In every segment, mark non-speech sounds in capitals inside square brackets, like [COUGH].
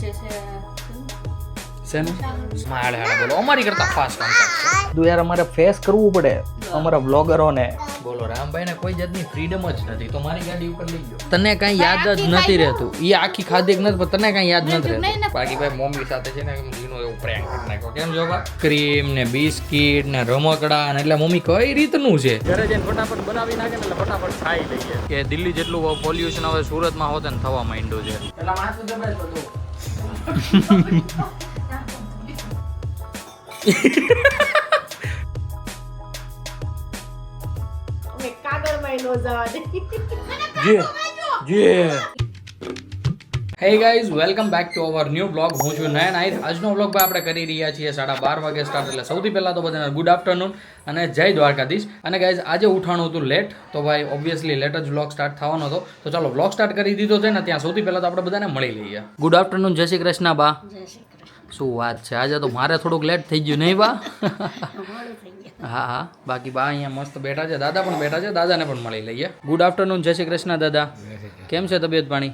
છે. બોલો. અમારી કરતા ફાસ્ટ કામ તો યાર અમારે ફેસ કરવું પડે. અમારા વ્લોગરોને બોલો રામભાઈ ને કોઈ જાતની ફ્રીડમ જ નથી. તો મારી ગાડી ઉપર લઈ ગયો. તને કાંઈ યાદ જ નથી રહેતું. એ આખી ખાધી નથી પણ તને કાંઈ યાદ નથી રહેતું. બાકી ભાઈ મમ્મી સાથે છે ને જીનો એવું પ્રેન્ક કરી નાખ્યો. કેમ જો ક્રીમ ને બિસ્કિટ ને રમકડા ને એટલે મમ્મી કઈ રીતનું છે? ઘરે જઈને ફટાફટ બનાવી નાખે ને એટલે ફટાફટ ખાઈ લઈએ. કે દિલ્હી જેટલું પોલ્યુશન હવે સુરતમાં હોત ને થવા માંડ્યું છે. એટલે માથું દબાય બધું જે જે hey guys welcome back to our new blog હું છું નયન આહિર. આજનો બ્લોગ ભાઈ આપણે કરી રહ્યા છીએ સાડા બાર વાગે સ્ટાર્ટ એટલે સૌથી પહેલાં તો બધાને ગુડ આફ્ટરનૂન અને જય દ્વારકાધીશ. અને ગાઈઝ આજે ઉઠાણું હતું લેટ તો ભાઈ ઓબ્વિયસલી લેટ જ બ્લોગ સ્ટાર્ટ થવાનો હતો. તો ચાલો બ્લોગ સ્ટાર્ટ કરી દીધો છે ને, ત્યાં સૌથી પહેલાં તો આપણે બધાને મળી લઈએ. ગુડ આફ્ટરનૂન જય શ્રી કૃષ્ણ બા. શું વાત છે? આજે તો મારે થોડુંક લેટ થઈ ગયું નહીં બા? હા હા. બાકી બા અહીંયા મસ્ત બેઠા છે. દાદા પણ બેઠા છે. દાદાને પણ મળી લઈએ. ગુડ આફ્ટરનૂન જય શ્રી કૃષ્ણ દાદા. કેમ છે તબિયત પાણી?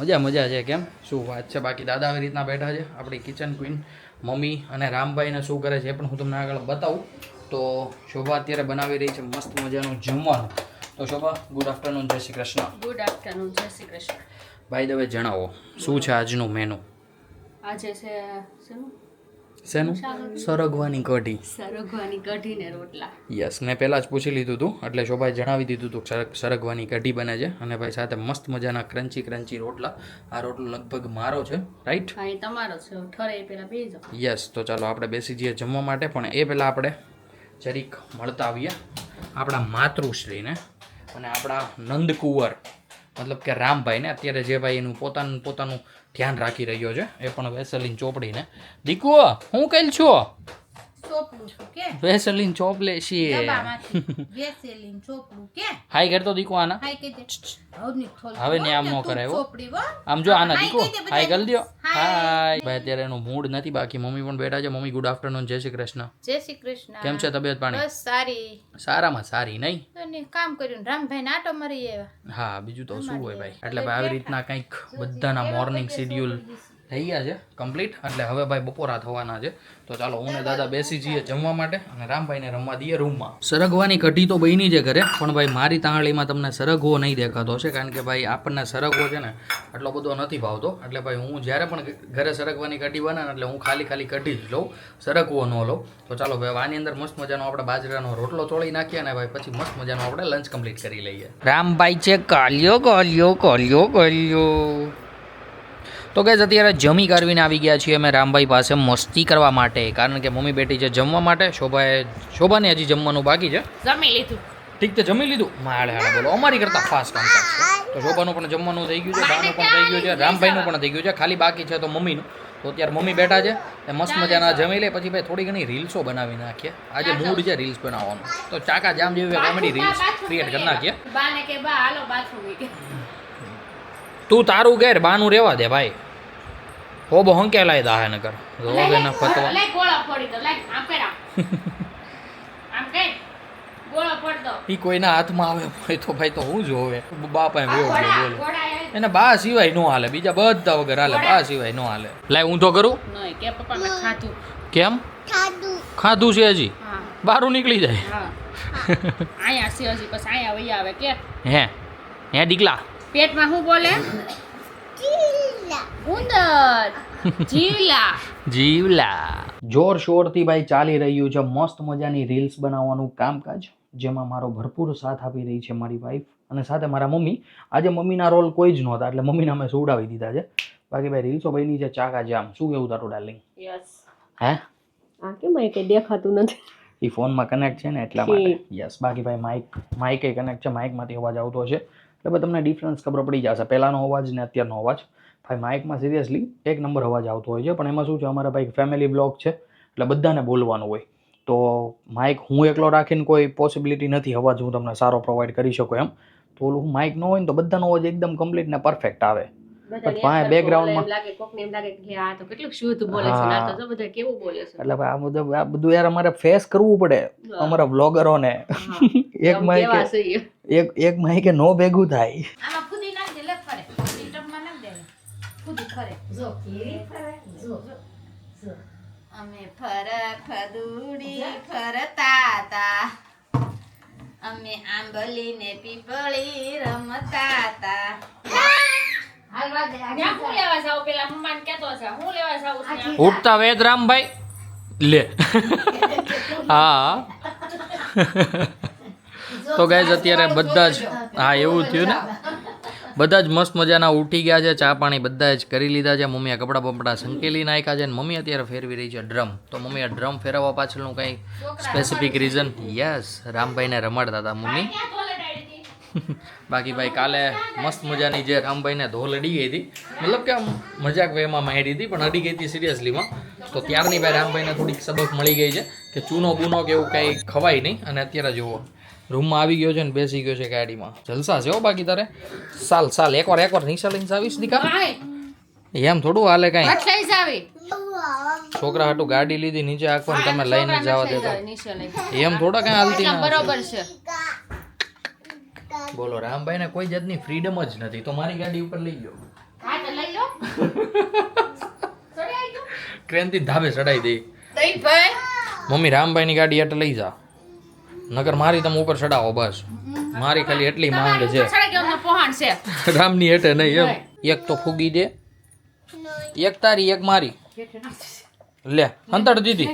મજા મજા છે કેમ? શું વાત છે? બાકી દાદા આવી રીતના બેઠા છે. આપણી કિચન ક્વીન મમ્મી અને રામભાઈને શું કરે છે એ પણ હું તમને આગળ બતાવું. તો શોભા અત્યારે બનાવી રહી છે મસ્ત મજાનું જમવાનું. તો શોભા ગુડ આફ્ટરનૂન જય શ્રી કૃષ્ણ. ગુડ આફ્ટરનૂન જય શ્રી કૃષ્ણ. ભાઈ દવે જણાવો શું છે આજનું મેનુ આજે છે શેનું? સરગવાની કઢી. સરગવાની કઢી ને રોટલા. યસ મેં પહેલાં જ પૂછી લીધું હતું એટલે શોભાએ જણાવી દીધું હતું સરગવાની કઢી બને છે અને ભાઈ સાથે મસ્ત મજાના ક્રન્ચી ક્રન્ચી રોટલા. આ રોટલો લગભગ મારો છે રાઈટ હા એ તમારો છે ઠરે એ પેલા બેસી જાઓ. યસ તો ચાલો આપણે બેસી જઈએ જમવા માટે પણ એ પહેલાં આપણે જરીક મળતા આવીએ. આપણા માતૃશ્રીને અને આપણા નંદકુંવર મતલબ કે રામભાઈને અત્યારે જે ભાઈ એનું પોતાનું પોતાનું ધ્યાન રાખી રહ્યો છે. એ પણ વેસલીન ચોપડીને. દીકુઓ હું કહેલ છો? વેસલીન ચોપ લે છીએ વેસેલીન ચોપડું કે? હાઈ કરતો દીકુ આના. હવની થોલ હવે ને આમ ન હો. આમ જો આના દીકુ. હાઈ કરી દો હાય. ભાઈ અત્યારે એનું મૂડ નથી બાકી. મમ્મી પણ બેઠા છે. મમ્મી ગુડ આફ્ટરનૂન જય શ્રી કૃષ્ણ. જય શ્રી કૃષ્ણ. કેમ છે તબિયત પાણી? બસ સારી. સારામાં સારી નહીં? અને કામ કર્યું. ને રામભાઈ નાટો મરી આવ્યા. હા બીજું તો શું હોય ભાઈ. એટલે ભાઈ આવી રીતના કંઈક બધાના મોર્નિંગ શેડ્યુલ થઈ ગયા છે કમ્પ્લીટ એટલે હવે ભાઈ બપોરા થવાના છે. તો ચાલો, હું ને દાદા બેસી જઈએ જમવા માટે અને રામભાઈને રમવા દઈએ રૂમમાં. સરગવાની કઢી તો બની છે ઘરે, પણ ભાઈ મારી તાંળીમાં તમને સરગવો નહીં દેખાતો છે કારણ કે ભાઈ આપણને સરગવો છે ને એટલો બધો નથી ભાવતો. એટલે ભાઈ હું જ્યારે પણ ઘરે સરગવાની કઢી બને એટલે હું ખાલી ખાલી કઢી જ લઉં, સરગવો ન લઉં. તો ચાલો ભાઈ આની અંદર મસ્ત મજાનો આપણે બાજરાનો રોટલો ચોળી નાખીએ અને ભાઈ પછી મસ્ત મજાનો આપણે લંચ કમ્પ્લીટ કરી લઈએ. રામભાઈ છે, કાલ્યો કાલ્યો કાલ્યો કાલ્યો. તો ગઈ અત્યારે જમી કરવીને આવી ગયા છીએ અમે રામભાઈ પાસે મસ્તી કરવા માટે. કારણ કે મમ્મી બેટી છે જમવા માટે. શોભાએ શોભાને હજી જમવાનું બાકી છે. જમી લીધું. ઠીક છે જમી લીધું? માળે હાળે બોલો. અમારી કરતાં ફાસ્ટ કામ છે. તો શોભાનું પણ જમવાનું થઈ ગયું છે બાનું પણ થઈ ગયું છે રામભાઈનું પણ થઈ ગયું છે. ખાલી બાકી છે તો મમ્મીનું. તો અત્યારે મમ્મી બેઠા છે. એ મસ્ત મજાના જમી લે. પછી ભાઈ થોડી ઘણી રીલ્સો બનાવી નાખીએ. આજે મૂડ છે રીલ્સ બનાવવાનું. તો ચાકા જામ જેવી કોમેડી રીલ્સ ક્રિએટ કરી નાખીએ બાને કે બા હાલો બાથરૂમ કે તું તારું ઘેર બાનું રહેવા દે ભાઈ. હો બહુ હંકેલાય દાહે નગર એના ફતવા. લઈ ગોળા ફોડી દો લઈ આમ કર આમ આમ કર ફોડ દો. ઈ કોઈના હાથમાં આવે હોય તો ભાઈ તો હું જોવે? બાપા વેવો બોલો. એને બા સિવાય નો હાલે બીજા બધા વગર હાલે બા સિવાય નો હાલે. લાય હું તો કરું? નહીં કે પપ્પા મેં ખાધું. કેમ? ખાધું. છે હજી? હા. બારું નીકળી જાય. હા. અહીંયા છે હજી પછી અહીંયા વહી આવે કે? હે હે દીકલા. પેટમાં શું બોલે? ઉંદર. [LAUGHS] જીવલા. જીવલા. જોર શોરથી ભાઈ ચાલી રહ્યું છે. મસ્ત મજાની રીલ્સ બનાવવાનું કામકાજ જેમાં મારો ભરપૂર સાથ આપી રહી છે મારી વાઈફ અને સાથે મારા મમ્મી. આજે મમ્મીના રોલ કોઈ જ નહોતા એટલે મમ્મીને અમે સુવડાવી દીધા છે. બાકી ભાઈ રીલ્સો બની છે ચાકા જામ. શું કેવું તારું ડાર્લિંગ યસ હે? આ કેમ એ કઈ દેખાતું નથી? એ ફોનમાં કનેક્ટ છે ને એટલા માટે. યસ બાકી ભાઈ માઇક માઇક એ કનેક્ટ છે. માઇકમાંથી અવાજ આવતો છે. એટલે તમને ડિફરન્સ ખબર પડી જશે. પહેલાંનો અવાજ ને અત્યારનો અવાજ. ભાઈ માઇકમાં સિરિયસલી એક નંબર અવાજ આવતો હોય છે. પણ એમાં શું છે? અમારા ભાઈ ફેમિલી બ્લોગ છે. એટલે બધાને બોલવાનું હોય. તો માઇક હું એકલો રાખીને કોઈ પોસિબિલિટી નથી. અવાજ હું તમને સારો પ્રોવાઈડ કરી શકું એમ. તો ઓલું માઇક ન હોય ને તો બધાનો અવાજ એકદમ કમ્પ્લીટ ને પરફેક્ટ આવે. પણ બેકગ્રાઉન્ડમાં લાગે કોકને એમ લાગે કે આ તો કેટલું શુદ્ધ બોલે છે? આ તો બધા કેવું બોલે છે. એટલે આ બધું આ બધું યાર અમારે ફેસ કરવું પડે અમારા બ્લોગરોને એક એ? એક એક માઇકે નો ભેગું થાય. આમાં ફૂદી નાખ દે લે ફરે. ઈ ટબમાં નાખ દે સુધી ફરે. જો અમે ફર ફદુડી ફરતા તા. અમે આંબલી ને પીપળી રમતા તા. ઉઠતા વેદ રામભાઈ. લે. હા. તો ગાય અત્યારે બધા જ હા એવું થયું ને? બધા જ મસ્ત મજાના ઉઠી ગયા છે ચા પાણી બધા જ કરી લીધા છે મમ્મીએ કપડાં બપડા સંકેલી નાખ્યા છે અને મમ્મી અત્યારે ફેરવી રહી છે ડ્રમ. તો મમ્મીએ ડ્રમ ફેરવવા પાછળનું કંઈ સ્પેસિફિક રીઝન યસ રામભાઈને રમાડતા હતા મમ્મી ક્યાં ટોયલેટ આવી હતી બાકી ભાઈ કાલે મસ્ત મજાની જે રામભાઈને ધોલ અડી ગઈ હતી. મતલબ કે આમ મજાક વેમાં મારી હતી પણ અડી ગઈ હતી સિરિયસલીમાં તો ત્યારની ભાઈ રામભાઈને થોડીક સબક મળી ગઈ છે કે ચૂનો બૂનો કે એવું કંઈ ખવાય નહીં. અને અત્યારે જુઓ રૂમમાં આવી ગયો છે ને બેસી ગયો છે ગાડીમાં. જલસા છે હો બાકી તારે. સાલ સાલ એકવાર એકવાર નિશા લઈને આવીશ દીકા. એમ થોડું હાલે કાંઈ. છોકરા હાટું ગાડી લીધી નીચે આખો તમે લઈને જવા દેતા. એમ થોડા કાંઈ હાલતી બરોબર છે. બોલો રામભાઈને કોઈ જાતની ફ્રીડમ જ નથી. તો મારી ગાડી ઉપર લઈ ગયો. આવી ગયું ટ્રેનથી ધાબે ચડાવી દઈ મમ્મી રામભાઈની ગાડી એટલે લઈ જા. નગર મારી તમે ઉપર ચડાવો બસ. મારી ખાલી એટલી માંગ છે. રામની હેઠે નહીં એમ. એક તો ફૂગી દે. એક તારી એક મારી. લે અંતર દીધી.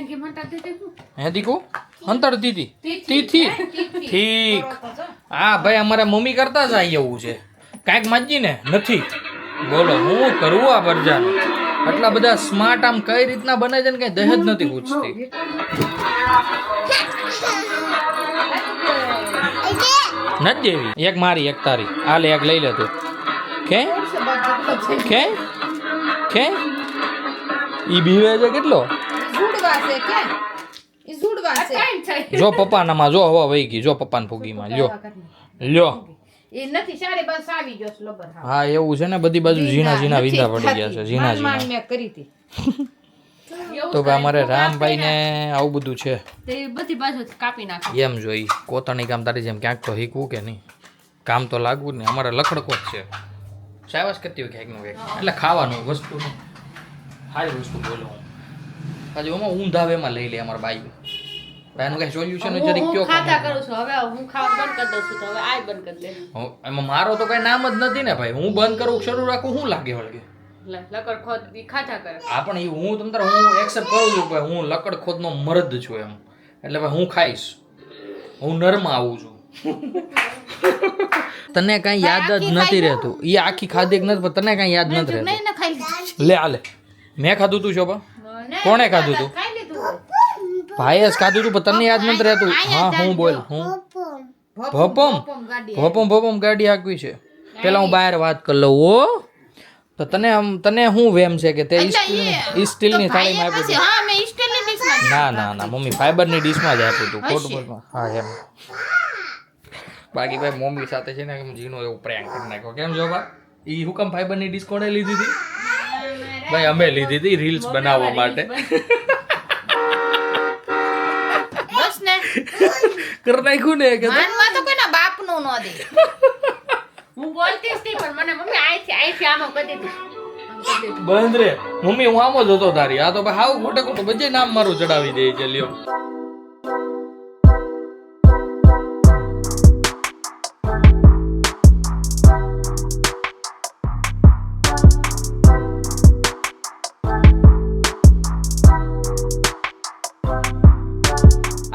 હે દીકુ? અંતર તિથિ તિથિ ઠીક. હા ભાઈ અમારે મમ્મી કરતા જ આવી એવું છે. કાંઈક માજી ને? નથી. બોલો હું કરવું આ બરજાન? આટલા બધા સ્માર્ટ આમ કઈ રીતના બને છે ને કઈ દહેજ નથી પૂછતી. નથી જેવી? એક મારી એક તારી. આ લે એક લઈ લે તું. કે? કે? કે? ઈ બીવે છે કેટલો? કે? જો પપ્પાનામાં જો હવા વહી ગઈ જો પપ્પાને ફૂગીમાં. લ્યો. લ્યો. એ નથી સારી બસ આવી ગયો છે લબર હા. એવું છે ને બધી બાજુ ઝીણા ઝીણા વિંધા પડી ગયા છે ઝીણા ઝીણા. મેં કરી હતી. તો ભાઈ અમારે રામભાઈને આવું બધું છે. તે બધી બાજુ કાપી નાખો. એમ જોઈ કોતરણી કામ તારી જેમ ક્યાંક તો હીકવું કે નહીં? કામ તો લાગવું જ ને અમારે લખડકો જ છે. સાયવાસ કરતી હોય ક્યાંકનું ક્યાંક એટલે ખાવાનું વસ્તુ નહીં સારી વસ્તુ બોલો. હું પાછું એમાં ઊંધા વેમાં લઈ લે અમારા બાઈ એનું કઈ સોલ્યુશન હું જરીક કયો ખાતા કરું છું. હવે હું ખાવા બંધ કરી દઉં છું તો હવે આય બંધ કરી દે. એમાં મારો તો કઈ નામ જ નથી ને ભાઈ. હું બંધ કરું શરૂ રાખું શું લાગે વળગે લકડ ખોદ ખાતા કરે. આ પણ હું તમ તારે હું એક્સેપ્ટ કરું છું ભાઈ હું લકડ ખોદનો મર્દ છું એમ. એટલે ભાઈ હું ખાઈશ. હું નર્મ આવું છું. [LAUGHS] તને કાંઈ યાદ જ નથી રહેતું. એ આખી ખાધી નથી પણ તને કાંઈ યાદ નથી રહેતું. લે આ લે. મેં ખાધું તું શોભા. કોણે ખાધું તું? ભાઈએ જ ખાધું તું પણ તને યાદ નથી રહેતું? હા હું બોલ હું? ભપમ. ભપમ? ગાડી ભપમ ગાડી હાંકવી છે. પેલા હું બહાર વાત કરી લઉં ઓ તો તને આમ તને શું વેમ છે કે તે સ્ટીલની સ્ટીલની થાળીમાં આપ્યું પછી હા મેં સ્ટીલની ડીશમાં જ ના ના ના મમ્મી ફાઈબરની ડીશમાં જ આપ્યું હતું બોલમાં હા એમ. બાકી ભાઈ મમ્મી સાથે છે ને જીનો એવું પ્રેન્ક કરી નાખ્યો. કેમ જો બા? ઈ હુકમ ફાઈબરની ડીશ કોણે લીધી હતી? ભાઈ અમે લીધી હતી રીલ્સ બનાવવા માટે. બસ ને. કર નાખ્યું ને કે માનમાં તો કોઈના બાપનું ન દે. હું બોલતી જ હતી પણ મને મમ્મી કરી દીધું આમ કરી દીધું. બંધ રે. મમ્મી હું આમ જ હતો તારી. આ તો ભાઈ હાવ ખોટે ખોટું બધે નામ મારું ચડાવી દે છે લ્યો.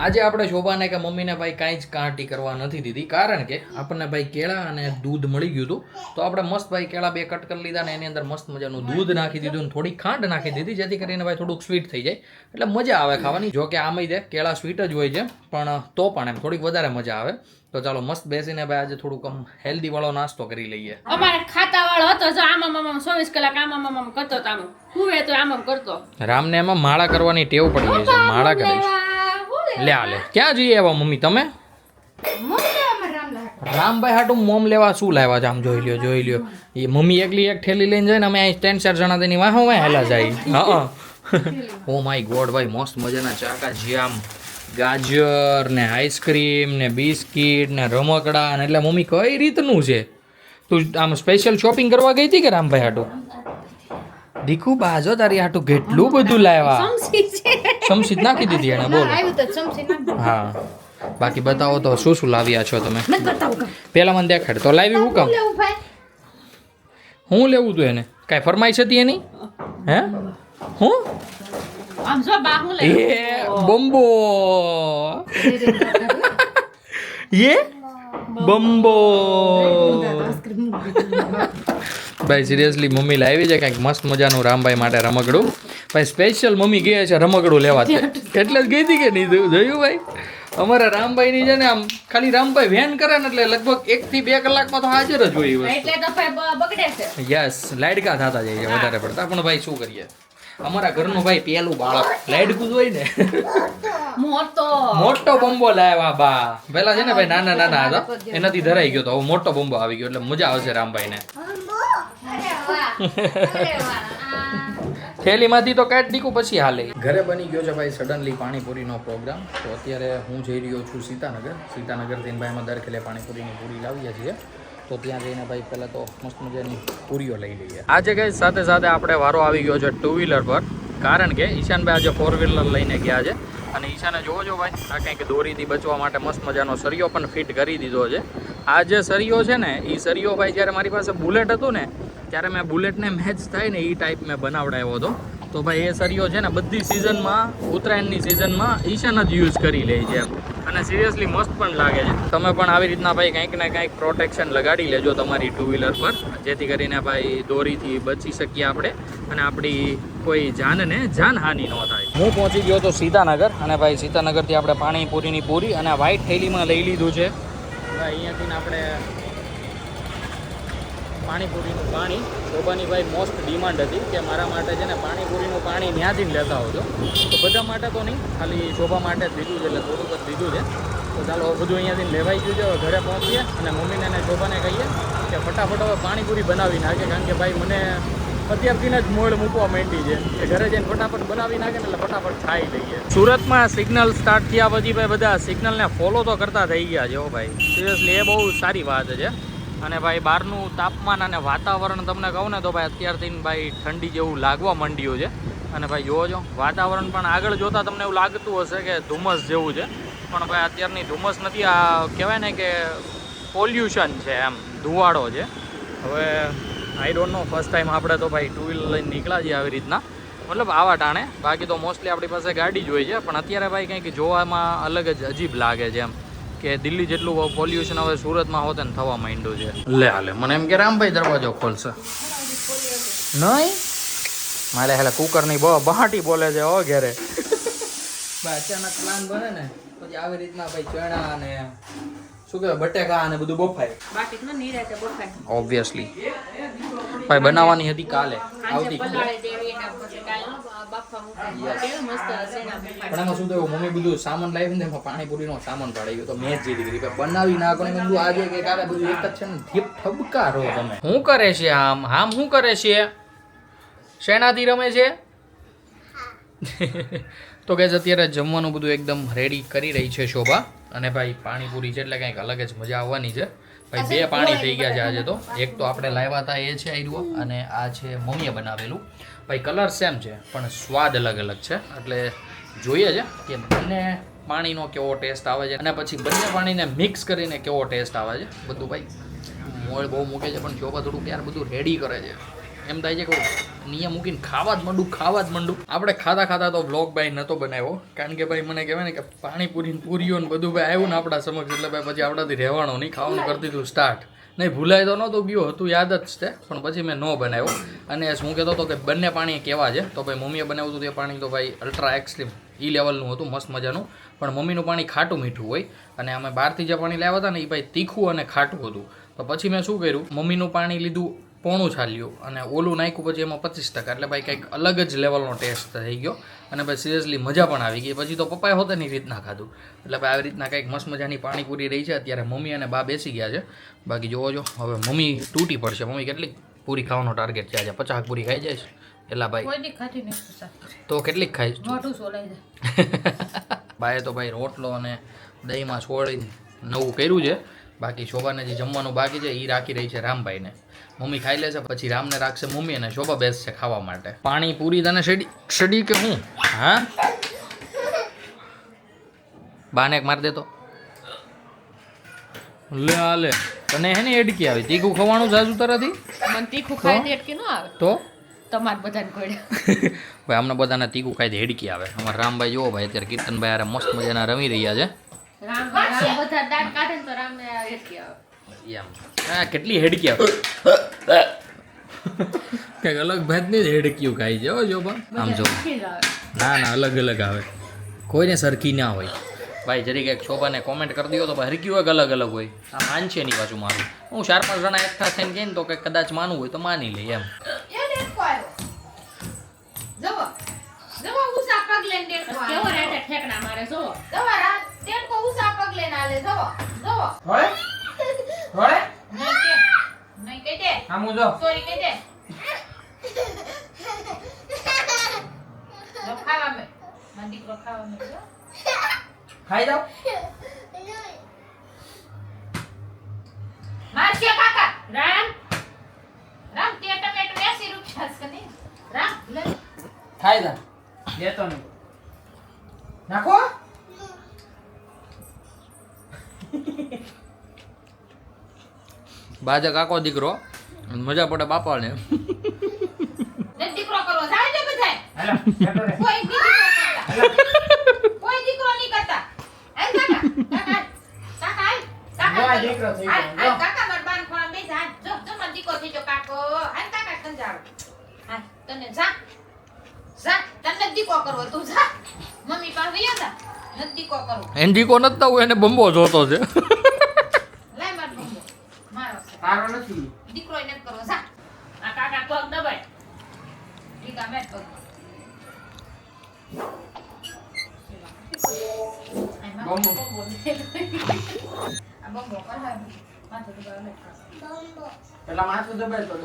આજે આપણે શોભાને કે મમ્મીને ભાઈ કાંઈ જ કાંટી કરવા નથી દીધી. કારણ કે આપણને ભાઈ કેળા અને દૂધ મળી ગયું હતું. તો આપણે મસ્ત ભાઈ કેળા બે કટ કરી લીધા ને એની અંદર મસ્ત મજાનું દૂધ નાખી દીધું ને થોડી ખાંડ નાખી દીધી જેથી કરીને ભાઈ થોડુંક સ્વીટ થઈ જાય. એટલે મજા આવે ખાવાની. જો કે આમાંય તે કેળા સ્વીટ જ હોય છે પણ તો પણ એમ થોડીક વધારે મજા આવે. તો ચાલો મસ્ત બેસીને ભાઈ આજે થોડુંક આમ હેલ્ધી વાળો નાસ્તો કરી લઈએ. અમારે ખાતા વાળો હતો જો આમાં આમાં ચોવીસ કલાક આમાં આમાં કરતો તો આમ હુવે તો આમ આમ કરતો. રામને એમાં માળા કરવાની ટેવ પડી ગઈ છે. માળા કરીશ. લે લે. ક્યાં જઈએ એવા મમ્મી તમે? રામભાઈ હાટું મોમ લેવા શું લાવ્યા છે આમ જોઈ લ્યો જોઈ લ્યો. એ મમ્મી એકલી એક થેલી લઈને જાય ને અમે અહીં ત્રણ ચાર જણા તેની વાહ વાહ હેલા જાય. હા [LAUGHS] ઓ માય ગોડ ભાઈ મસ્ત મજાના ચાકા જામ ગાજર ને આઈસ્ક્રીમ ને બિસ્કિટ ને રમકડા ને એટલે મમ્મી કઈ રીતનું છે? તું આમ સ્પેશિયલ શોપિંગ કરવા ગઈ હતી કે રામભાઈ હાટું? દીકુ બાજો તારી હાટું કેટલું બધું લાવ્યા. સમસીત નાખી દીધી એને બોલો. હા. બાકી બતાવો તો શું શું લાવ્યા છો તમે? પેલા મને દેખાડ. તો લાવી હું કામ? હું લેવું તું એને? કાંઈ ફરમાઈશ હતી એની? હે? હું? આમ બમ્બો એ બમ્બો [LAUGHS] ભાઈ સિરિયસલી મમ્મી લાવી છે કંઈક મસ્ત મજાનું રામભાઈ માટે રમકડું. ભાઈ સ્પેશિયલ મમ્મી ગયા છે રમકડું લેવા એટલે જ ગઈ હતી કે નહીં જોયું? ભાઈ? અમારા રામભાઈની છે ને આમ ખાલી રામભાઈ વેન કરે ને એટલે લગભગ એક થી બે કલાકમાં તો હાજર જ હોય એટલે તો બગડે છે. યસ લાઇટકા થતા જાય છે વધારે પડતા. પણ ભાઈ શું કરીએ? અમારા ઘરનું ભાઈ પહેલું બાળક લાઇટકું જ હોય ને. મોટો. મોટો બંબો લાવ્યા બા. પેલા છે ને ભાઈ નાના નાના હતા. એનાથી ધરાઈ ગયો તો. હવે મોટો બંબો આવી ગયો. એટલે મજા આવશે રામભાઈ ને થેલીમાંથી તો કાઢ દીકું પછી હાલે. ઘરે બની ગયો છે ભાઈ સડનલી પાણીપુરીનો પ્રોગ્રામ તો અત્યારે હું જઈ રહ્યો છું સીતાનગર. સીતાનગરથી ભાઈ અમે દર ખેલે પાણીપુરીની પૂરી લાવીએ છીએ. તો ત્યાં જઈને ભાઈ પહેલાં તો મસ્ત મજાની પૂરીઓ લઈ લઈએ. આજે કઈ સાથે સાથે આપણે વારો આવી ગયો છે ટુ વ્હીલર પર. કારણ કે ઈશાનભાઈ આજે ફોર વ્હીલર લઈને ગયા છે. અને ઈશાને જોવો છો ભાઈ, આ કંઈક દોરીથી બચવા માટે મસ્ત મજાનો સરિયો પણ ફિટ કરી દીધો છે. આ જે સરિયો છે ને એ સરિયો ભાઈ જ્યારે મારી પાસે બુલેટ હતું ને, ત્યારે મેં બુલેટને મેચ થાય ને એ ટાઈપ મેં બનાવડાવ્યો હતો. તો ભાઈ એ સરિયો છે ને બધી સિઝનમાં ઉત્તરાયણની સિઝનમાં ઈશાન જ યુઝ કરી લે છે અને સિરિયસલી મસ્ત પણ લાગે છે. તમે પણ આવી રીતના ભાઈ કંઈક ને કંઈક પ્રોટેક્શન લગાડી લેજો તમારી ટુ વ્હીલર પર. જેથી કરીને ભાઈ દોરીથી બચી શકીએ આપણે અને આપણી કોઈ જાનને જાનહાનિ ન થાય. હું પહોંચી ગયો તો સીતાનગર અને ભાઈ સીતાનગરથી આપણે પાણીપુરીની પૂરી અને વ્હાઈટ થેલીમાં લઈ લીધું છે. ભાઈ અહીંયાથી આપણે પાણીપુરીનું પાણી. શોભાની ભાઈ મોસ્ટ ડિમાન્ડ હતી કે મારા માટે છે ને પાણીપુરીનું પાણી ત્યાંથી જ લેતા હોજો તો બધા માટે તો નહીં, ખાલી શોભા માટે જ લીધું છે, એટલે થોડુંક જ લીધું છે. તો ચાલો બધું અહીંયાથી લેવાઈ ગયું છે, હવે ઘરે પહોંચીએ અને મમ્મીને અને શોભાને કહીએ કે ફટાફટ હવે પાણીપુરી બનાવી નાખે, કારણ કે ભાઈ મને અત્યારથી જ મોડ મૂકવા માંડી છે કે ઘરે જઈને ફટાફટ બનાવી નાખે ને એટલે ફટાફટ ખાઈ લઈએ. સુરતમાં સિગ્નલ સ્ટાર્ટ થયા પછી ભાઈ બધા સિગ્નલને ફોલો તો કરતા થઈ ગયા છે ભાઈ. સિરિયસલી એ બહુ સારી વાત છે. અને ભાઈ બહારનું તાપમાન અને વાતાવરણ તમને કહું ને તો ભાઈ અત્યારથી ભાઈ ઠંડી જેવું લાગવા માંડ્યું છે. અને ભાઈ જોવો છો, વાતાવરણ પણ આગળ જોતાં તમને એવું લાગતું હશે કે ધુમ્મસ જેવું છે. પણ ભાઈ અત્યારની ધુમ્મસ નથી, આ કહેવાય ને કે પોલ્યુશન છે એમ, ધુવાડો છે. હવે I don't know first time આપણે તો ભાઈ ટુ વ્હીલર લઈને નીકળ્યા છીએ આવી રીતના. મતલબ આવા ટાણે. બાકી તો મોસ્ટલી આપણી પાસે ગાડી જ હોય છે, પણ અત્યારે ભાઈ કંઈક જોવામાં અલગ જ અજીબ લાગે છે એમ. કે દિલ્હી જેટલું પોલ્યુશન હવે સુરતમાં હોત ને થવા માંડ્યું છે. લે હાલે મને એમ કે રામભાઈ દરવાજો ખોલશે. નહીં? મારે હાલે કુકરની બહુ બહાટી બોલે છે હો ઘેરે. અચાનક પ્લાન બને ને પછી આવી રીતના ભાઈ ચણા અને શું કહેવાય બટેકા અને બધું બફાય. બાકી તો નિરાતે બફાય. ઓબ્વિયસલી ભાઈ બનાવવાની હતી કાલે. આવતી કાલે. ને ને પણ એમાં શું થયું મમ્મી બધું સામાન લાવી ને એમાં પાણીપુરીનો સામાન પાડી ગયો. તો મેં જ જીતી ગઈ બનાવી નાખો ને બધું આજે કે કાલે બધું એક જ છે ને ધીપ ઠબકારો તમે. શું કરે છે આમ? આમ શું કરે છે? શેનાથી રમે છે? [LAUGHS] તો કે અત્યારે જમવાનું બધું એકદમ રેડી કરી રહી છે શોભા. અને ભાઈ પાણીપુરી છે એટલે કંઈક અલગ જ મજા આવવાની છે. ભાઈ બે પાણી થઈ ગયા છે આજે તો. એક તો આપણે લાવ્યા હતા એ છે આયરું અને આ છે મમ્મીએ બનાવેલું. ભાઈ કલર સેમ છે પણ સ્વાદ અલગ અલગ છે. એટલે જોઈએ છે કે બંને પાણીનો કેવો ટેસ્ટ આવે છે અને પછી બંને પાણીને મિક્સ કરીને કેવો ટેસ્ટ આવે છે. બધું ભાઈ મોળ બહુ મૂકે છે પણ શોભા થોડું યાર બધું રેડી કરે છે. એમ થાય છે કે નિયમ મૂકીને ખાવા જ માંડું, ખાવા જ માંડું. આપણે ખાતા ખાતા તો વ્લોગ ભાઈ નહોતો બનાવ્યો. કારણ કે ભાઈ મને કહેવાય ને કે પાણીપુરી પૂરીઓ ને બધું ભાઈ આવ્યું ને આપણા સમક્ષ, એટલે ભાઈ પછી આપણાથી રહેવાનું નહીં, ખાવાનું કરી દીધું સ્ટાર્ટ નહીં, ભૂલાય તો નહોતું, ગયું હતું, યાદ જ છે, પણ પછી મેં ન બનાવ્યો. અને શું કહેતો હતો કે બંને પાણી કેવા છે? તો ભાઈ મમ્મીએ બનાવ્યું હતું તે પાણી તો ભાઈ અલ્ટ્રા એક્સ્ટ્રીમ ઈ લેવલનું હતું, મસ્ત મજાનું. પણ મમ્મીનું પાણી ખાટું મીઠું હોય. અને અમે બહારથી જે પાણી લાવ્યા હતા ને એ ભાઈ તીખું અને ખાટું હતું. તો પછી મેં શું કર્યું? મમ્મીનું પાણી લીધું પોણું છાલ્યું અને ઓલું નાખ્યું પછી એમાં પચીસ ટકા. એટલે ભાઈ કંઈક અલગ જ લેવલનો ટેસ્ટ થઈ ગયો. અને ભાઈ સિરિયસલી મજા પણ આવી ગઈ. પછી તો પપ્પાએ હોત એની રીતના ખાધું. એટલે ભાઈ આવી રીતના કંઈક મસ્ત મજાની પાણીપુરી રહી છે. અત્યારે મમ્મી અને બા બેસી ગયા છે. બાકી જોવો જો હવે મમ્મી તૂટી પડશે મમ્મી કેટલીક પૂરી ખાવાનો ટાર્ગેટ છે આજે? પચાસ પૂરી ખાઈ જાય એટલા ભાઈ. તો કેટલીક ખાઈશ [LAUGHS] બાએ તો ભાઈ રોટલો અને દહીંમાં છોડીને નવું કર્યું છે. બાકી શોભાને જે જમવાનું બાકી છે એ રાખી રહી છે રામભાઈને. મમ્મી ખાઈ લેશે પછી રામને રાખશે મમ્મી અને શોભા બેસશે ખાવા માટે. પાણી પૂરી તને શેડી શેડી કે હું? હા? બાને એક માર દેતો લે આ લે. તને હે ને એડકી આવી. તીખું ખવાનું જાજુ તારાથી? મને તીખું ખાય તે અટકી ન આવે. તો? તમારે બધાને કોડે [LAUGHS] ભાઈ અમને બધાને તીખું ખાઈ હેડકી આવે. અમારા રામભાઈ જોવો ભાઈ અત્યારે કીર્તનભાઈ આરે મસ્ત મજાના રમી રહ્યા છે. રામ રામ બધા દાંત કાઢે ને તો રામને અટકી આવે. એમ. હા કેટલી હેડકી આવે [LAUGHS] કંઈક અલગ ભાતની જ હેડકીઓ ખાઈ છે હો આમ જો તીખી જ આવે. ના ના અલગ અલગ આવે. કોઈને સરખી ના હોય. ભાઈ જરી કંઈક શોભાને કોમેન્ટ કરી દો તો ભાઈ હરકી હોય અલગ અલગ હોય. આ માનશે એની પાછું મારું. હું ચાર પાંચ જણા એકઠા થઈને ને તો કે કદાચ માનવું હોય તો માની લે એમ. કેવો ઠેકડા મારે જો પગલે ને રોડે નહીં કે. નહીં કે દે આમું જો. સોરી કે દે રખાવા ખાવા મે. મંદી રખાવા ખાવા મે જો. ખાઈ જાઓ. મારશે કાકા. રામ. રામ તે ટમેટો 80 રૂપિયા છે ને. રામ લે. ખાઈ જા. દેતો નહીં. નાખો. બાજક કાકો દીકરો. મજા પડે બાપાને. ને દીકરો કરવો જાય છે રે કોઈ દીકરો કરતા. કોઈ દીકરો નહીં કરતા. આય કાકા કાકા કાકા આય કાકા જો આ દીકરો થઈ આય, ગયો, આય, જો. કાકા માર બાન ખોળા બેસી જા જો જો માર દીકરો થઈ ગયો કાકો આય કાકા કંજારો આય તને જા જા તને દીકો કરવો તું જા મમ્મી પાસે વયા જા નથી દીકો કરવો એને દીકો નથી થવું એને બંબો જોતો છે લાય માર બંબો મારો છે તારો નથી દીકરો નથી કરવો જા આ કાકા પગ દબાય દીકા મેં પગ આય માર બંબો. આ બંબો કરાય માથે દબાવ લે માથું દબાય તો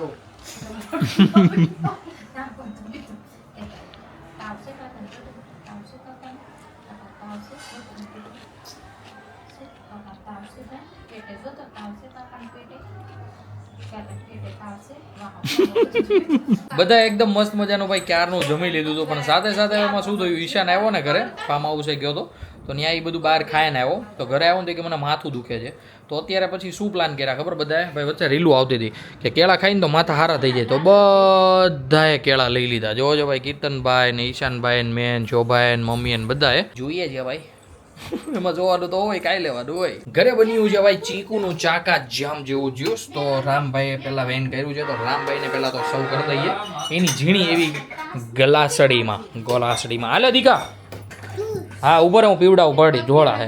બધા એકદમ મસ્ત મજાનું ભાઈ ક્યારનું જમી લીધું હતું, પણ સાથે સાથે એમાં શું થયું? ઈશાન આવ્યો ને ઘરે? ફાર્મ હાઉસે ગયો હતો તો ત્યાં એ બધું બહાર ખાઈને આવ્યો. તો ઘરે આવ્યો ને કે મને માથું દુખે છે. તો અત્યારે પછી શું પ્લાન કર્યા ખબર બધાએ? ભાઈ વચ્ચે રીલું આવતી હતી કે કેળા ખાઈને તો માથા હારા થઈ જાય. તો બધાએ કેળા લઈ લીધા. જોવો જો ભાઈ કીર્તનભાઈ ને ઈશાનભાઈ ને મેન શોભાઈ ને મમ્મી ને બધાએ. જોઈએ છે ભાઈ. એમાં જોવાનું તો હોય, કાંઈ લેવાનું હોય. ઘરે બન્યું છે ભાઈ ચીકુનું ચાકા જામ જેવું જ્યુસ. તો રામભાઈએ પહેલાં વેન કર્યું છે, તો રામભાઈને પહેલાં તો સૌ કરી દઈએ. એની ઝીણી એવી ગલાસડીમાં ગલાસડીમાં. હાલે દીકા. હા ઉપર હું પીવડાવું પડી ઢોળા હે.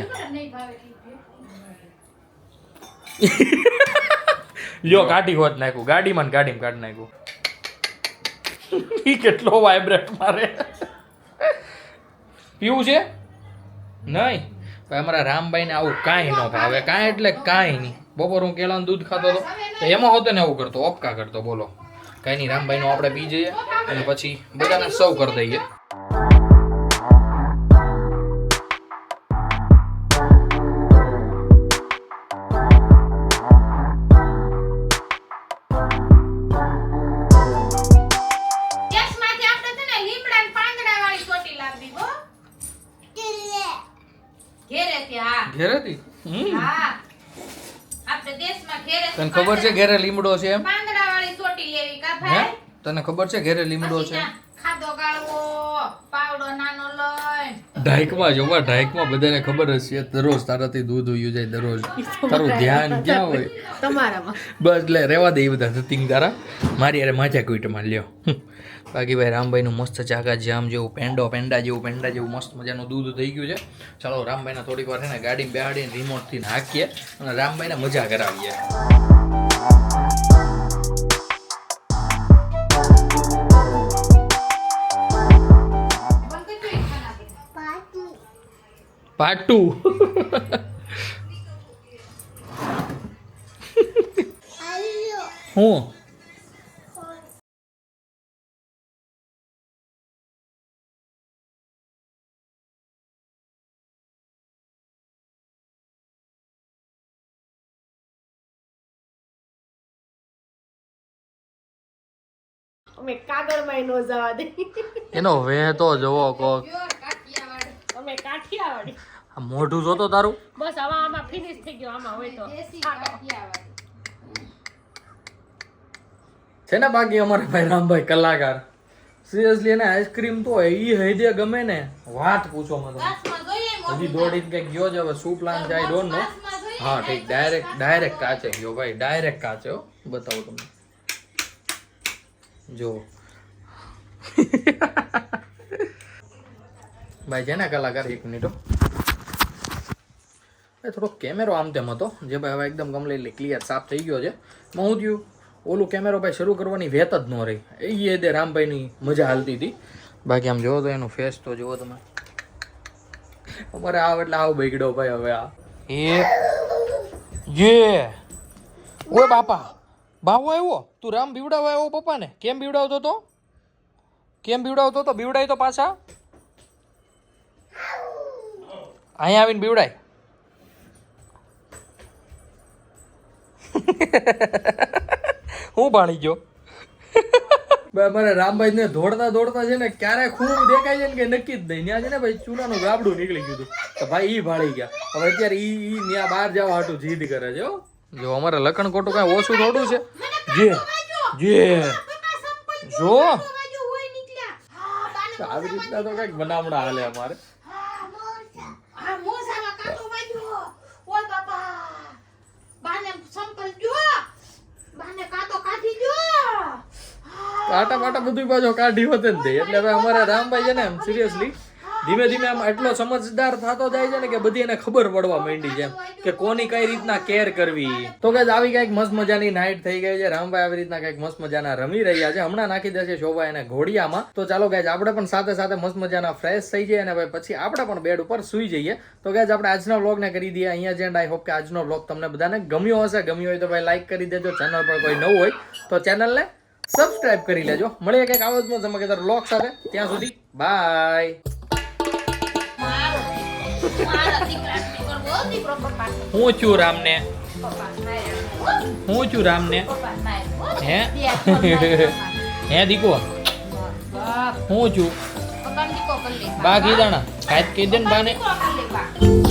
યો કાઢી હોત નાખ્યું, ગાડીમાં ને ગાડીમાં કાઢી નાખ્યું. એ કેટલો વાઇબ્રેટ મારે. પીવું છે? નહીં. અમારા રામભાઈને આવું કાંઈ ન ભાવે કાંઈ એટલે કાંઈ નહીં. બપોર હું કેળાનું દૂધ ખાતો હતો. તો એમાં હોતો ને એવું કરતો, ઓપકા કરતો, બોલો. કાંઈ નહીં, રામભાઈનું આપણે પી જઈએ અને પછી બધાને સૌ કરી દઈએ. ખબર છે ઘેરે લીમડો છે એમ? પાંદડાવાળી સોટી લેવી કા હે? ભાઈ? તને ખબર છે ઘેરે લીમડો છે? ખાધો ગાળવો પાવડો નાનો લઈ ઢાઈકમાં જોવા ઢાઈકમાં બધાને ખબર જ છે દરરોજ તારાથી દૂધ ઉયું જાય દરરોજ. તારું ધ્યાન ક્યાં હોય? તમારામાં. બસ એટલે રહેવા દે એ બધા સતિંગ તારા. મારી અરે માજા કુઈટમાં લ્યો. બાકી ભાઈ રામભાઈનું મસ્ત ચાકા જામ જેવું પેંડો પેંડા જેવું પેંડા જેવું મસ્ત મજાનું દૂધ થઈ ગયું છે. ચાલો રામભાઈને થોડીક વાર છે ને ગાડી બેહાડીને રિમોટથી નાખીએ અને રામભાઈને મજા કરાવીએ. પાર્ટ ટુ હું અમે કાગળમાં નો જવા દે એનો વે તો જવો કોક. અમે કાઠિયાવાડી આ મોઢું જોતો તારું? બસ હવે આમાં ફિનિશ થઈ ગયો આમાં હોય તો. દેશી કાઠિયાવાડી છે ને બાકી અમારા ભાઈ રામભાઈ કલાકાર? સિરિયસલી એને આઈસ્ક્રીમ તો એ હૈદે ગમે ને. વાત પૂછો મને. હજી દોડીને કંઈક ગયો છે હવે શું પ્લાન છે આઈ ડોન્ટ નો હા ઠીક ડાયરેક્ટ ડાયરેક્ટ કાચે ગયો ભાઈ ડાયરેક્ટ કાચે હો. બતાવો તમને. જો. ભાઈ છે ને કલાકાર એક મિનિટો ભાઈ થોડો કેમેરો આમ તેમ હતો, જે ભાઈ હવે એકદમ કમ્પ્લીટલી ક્લિયર સાફ થઈ ગયો છે. માં હું થયું, ઓલું કેમેરો ભાઈ શરૂ કરવાની વેત જ ન રહી. એ દે રામભાઈની મજા હાલતી હતી. બાકી આમ જોવો તો એનું ફેસ તો જુઓ તમે. અમારે આવ એટલે આવ બગડ્યો ભાઈ હવે આ. એ યે ઓય બાપા બાવો આવ્યો? તું રામ બીવડાવવા આવ્યો પપ્પાને? કેમ બીવડાવતો તો? કેમ બીવડાવતો તો? બીવડાય તો પાછા. અહીંયા આવીને બીવડાય. હું ભાણી ગયો. અમારે રામભાઈ ને દોડતા દોડતા છે ને ક્યારે ખૂબ દેખાય છે ને કે નક્કી જ નહીં. ત્યાં છે ને ભાઈ ચૂલાનું ગાબડું નીકળી ગયું તો ભાઈ ઈ ભાળી ગયા. હવે અત્યારે ઈ ઈ ત્યાં બહાર જવા હાટું જીદ કરે છે હો. જો અમારે લખણ ખોટું કાંઈ ઓછું થોડું છે. જે જે જો બાજુ હોય નીકળ્યા. હા બાને આવી રીતના તો કંઈક બનાવડા હાલે અમારે હા મોજા હા મોજામાં કાંટો વાગ્યો ઓય બાપા બાને સંપલ જો બાને કાંટો કાઢી જો કાંટા પાટા બધું પાછો કાઢી હોત જ એટલે હવે અમારે રામભાઈ છે ને એમ સિરિયસલી ધીમે ધીમે આમ એટલો સમજદાર થતો જાય છે ને કે બધી એને ખબર પડવા માંડી છે કે કોની કઈ રીતના કેર કરવી. તો કે આવી કંઈક મસ્ત મજાની નાઇટ થઈ ગઈ છે. રામભાઈ આવી રીતના કંઈક મસ્ત મજાના રમી રહ્યા છે. હમણાં નાખી દેશે શોભા એને ઘોડિયામાં. તો ચાલો ગાય આપણે પણ સાથે સાથે મસ્ત મજાના ફ્રેશ થઈ જઈએ અને ભાઈ પછી આપણે પણ બેડ ઉપર સુઈ જઈએ. તો ગાઈઝ આપણે આજના વ્લોગને કરી દઈએ અહીંયા જે આઈ હોપ કે આજનો વ્લોગ તમને બધાને ગમ્યો હશે. ગમ્યો હોય તો ભાઈ લાઈક કરી દેજો. ચેનલ પર કોઈ નવું હોય તો ચેનલને સબસ્ક્રાઇબ કરી લેજો. મળીએ કંઈક આવો જ ધમાકેદાર લોક સાથે. ત્યાં સુધી બાય હું છું રામને. હું છું રામને. હે? હે દીકો? હું છું? બા કીધાણા કાંઈ કહી દે ને બાને.